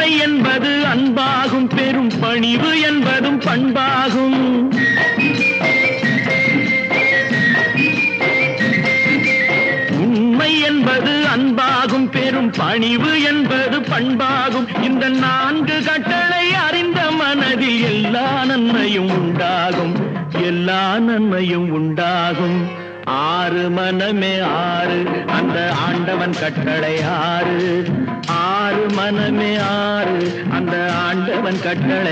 அன்பை என்பது அன்பாகும் பெரும் பணிவு என்பதும் பண்பாகும். உண்மை என்பது அன்பாகும் பெரும் பணிவு என்பது பண்பாகும். இந்த நான்கு கட்டளை அறிந்த மனதில் எல்லா நன்மையும் உண்டாகும். எல்லா நன்மையும் உண்டாகும். ஆறு மனமே ஆறு அந்த ஆண்டவன் கட்டளை ஆறு. ஆறு மனமே ஆறு அந்த ஆண்டவன் கட்டளை